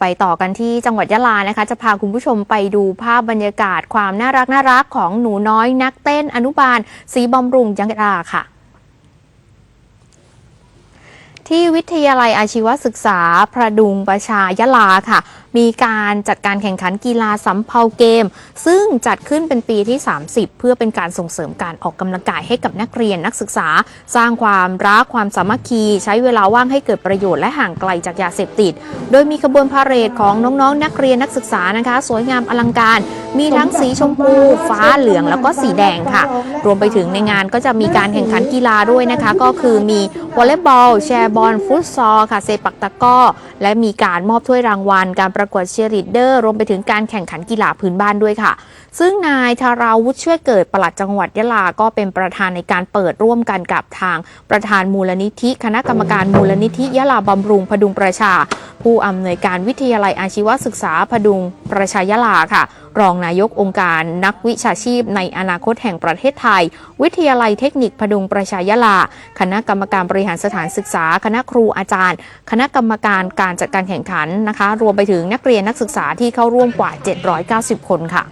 ไปต่อกันที่จังหวัดยะลานะคะ จะพาคุณผู้ชมไปดูภาพบรรยากาศความน่ารักน่ารักของหนูน้อยนักเต้นอนุบาลสีบอมรุงยะลาค่ะ ที่วิทยาลัยอาชีวศึกษาพระดุงประชายลาค่ะ มีการจัดการแข่งขันกีฬาสำเภาเกม ซึ่งจัดขึ้นเป็นปีที่ 30 เพื่อเป็นการส่งเสริมการออกกำลังกายให้กับนักเรียนนักศึกษา สร้างความรักความสามัคคี ใช้เวลาว่างให้เกิดประโยชน์และห่างไกลจากยาเสพติด โดยมีขบวนพาเหรดของน้องๆ นักเรียนนักศึกษานะคะ สวยงามอลังการ มีทั้งสีชมพู ฟ้าเหลืองแล้วก็สีแดงค่ะ รวมไปถึงในงานก็จะมีการแข่งขันกีฬาด้วยนะคะ ก็คือมีวอลเลย์บอลแชร์บอลฟุตซอลค่ะเซปักตะก้อ และมีการมอบถ้วยรางวัล การประกวดเชียร์ลีดเดอร์ รวมไปถึงการแข่งขันกีฬาพื้นบ้านด้วยค่ะ ซึ่งนายธาราวุฒิช่วยเกิดปลัดจังหวัดยะลาก็เป็นประธานในการเปิดร่วมกันกับทางประธานมูลนิธิ คณะกรรมการมูลนิธิยะลาบำรุงพดุงประชา ผู้อำนวยการวิทยาลัยอาชีวศึกษาพดุงประชายลาค่ะ รองนายกองค์การนักวิชาชีพในอนาคตแห่งประเทศไทย วิทยาลัยเทคนิคพดุงประชายลา คณะกรรมการบริหารสถานศึกษา คณะครูอาจารย์ คณะกรรมการการจัดการแข่งขันนะคะ รวมไปถึงนักเรียนนักศึกษาที่เข้าร่วมกว่า 790 คนค่ะ